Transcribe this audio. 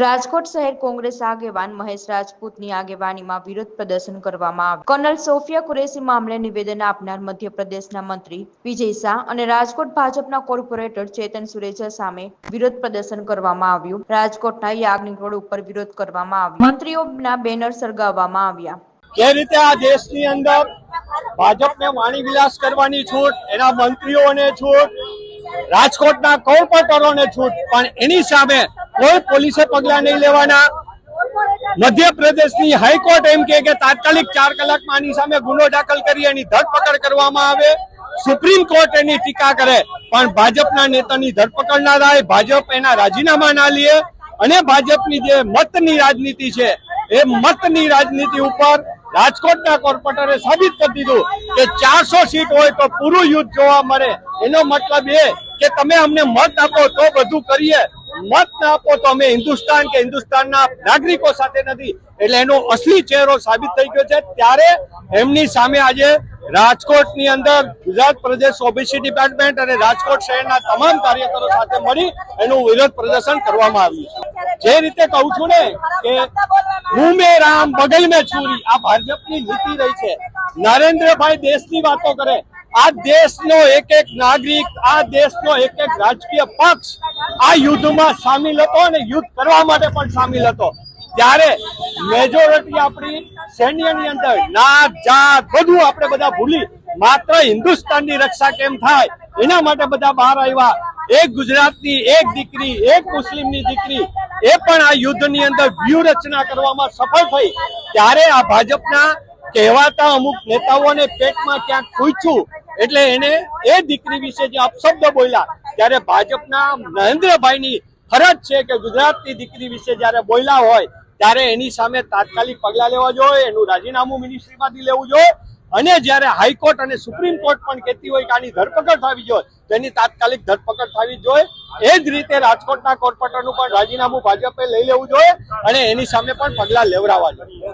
રાજકોટ શહેર કોંગ્રેસ આગેવાન મહેશ રાજપૂતની આગેવાનીમાં વિરોધ પ્રદર્શન કરવામાં આવ્યું. કર્નલ સોફિયા કુરેશી મામલે નિવેદન આપનાર મધ્યપ્રદેશના મંત્રી વિજય શાહ અને રાજકોટ ભાજપના કોર્પોરેટર ચેતન સુરેજા સામે વિરોધ પ્રદર્શન કરવામાં આવ્યું. રાજકોટના યાજ્ઞિક રોડ ઉપર વિરોધ કરવામાં આવ્યો. મંત્રીઓના બેનર સળગાવવામાં આવ્યા. જે રીતે આ દેશની અંદર ભાજપને વાણી વિલાસ કરવાની છૂટ, એના મંત્રીઓને છૂટ, રાજકોટના કોર્પોરેટરોને છૂટ, પણ એની સામે કોઈ પોલીસે પગલા નહીં લેવાના. મધ્યપ્રદેશની હાઈકોર્ટ એમ કે તાત્કાલિક ચાર કલાકમાં આની સામે ગુનો દાખલ કરી એની ધરપકડ કરવામાં આવે. સુપ્રીમ કોર્ટ એની ટીકા કરે, પણ ભાજપના નેતાની ધરપકડ ના થાય. ભાજપ એના રાજીનામા ના લે અને ભાજપની જે મતની રાજનીતિ છે, એ મતની રાજનીતિ ઉપર રાજકોટના કોર્પોરેટરે સાબિત કરી દીધું કે ચારસો સીટ હોય તો પૂરું યુદ્ધ જોવા મળે. એનો મતલબ એ કે તમે અમને મત આપો તો બધું કરીએ. મત ના આપો તો અમે હિન્દુસ્તાન કે હિન્દુસ્તાનના નાગરિકો સાથે નથી. એટલે એનો અસલી ચહેરો સાબિત થઈ ગયો છે. ત્યારે એમની સામે આજે રાજકોટની અંદર ગુજરાત પ્રદેશ ઓબીસી ડિપાર્ટમેન્ટ અને રાજકોટ શહેરના તમામ કાર્યકરો સાથે મળી એનું વિરોધ પ્રદર્શન કરવામાં આવ્યું છે. જે રીતે કહું છું ને કે હું મેં રામ, બગલ મેં છુરી, આ ભાજપની નીતિ રહી છે. નરેન્દ્રભાઈ દેશની વાતો કરે આ દેશનો એક એક નાગરિક, આ દેશનો એક એક રાજકીય પક્ષ આ યુદ્ધમાં સામેલ હતો અને યુદ્ધ કરવા માટે પણ સામેલ હતો. ત્યારે મેજોરિટી આપણી સૈન્યની અંદર નાત જાત બધું આપણે બધા ભૂલી, માત્ર હિન્દુસ્તાનની રક્ષા કેમ થાય? એના માટે બધા બહાર આવ્યા. એક ગુજરાતની એક દીકરી, એક મુસ્લિમની દીકરી, એ પણ આ યુદ્ધની અંદર વ્યૂહરચના કરવામાં સફળ થઈ. ત્યારે આ ભાજપના કહેવાતા અમુક નેતાઓને પેટમાં ક્યાંક ખૂચ્યું એટલે એને એ દીકરી વિશે જે અપશબ્દ બોલ્યા, ત્યારે ભાજપના નરેન્દ્રભાઈની ફરજ છે કે ગુજરાતની દીકરી વિશે જ્યારે બોલ્યા હોય, ત્યારે એની સામે તાત્કાલિક પગલા લેવા જોઈએ, એનું રાજીનામું મિનિસ્ટ્રીમાંથી લેવું જોઈએ. અને જ્યારે હાઈકોર્ટ અને સુપ્રીમ કોર્ટ પણ કહેતી હોય કે આની ધરપકડ થવી જોઈએ એની તાત્કાલિક ધરપકડ થવી જોઈએ. એ જ રીતે રાજકોટના કોર્પોરેટરનું પણ રાજીનામું ભાજપે લઈ લેવું જોઈએ અને એની સામે પણ પગલાં લેવડાવવા જોઈએ.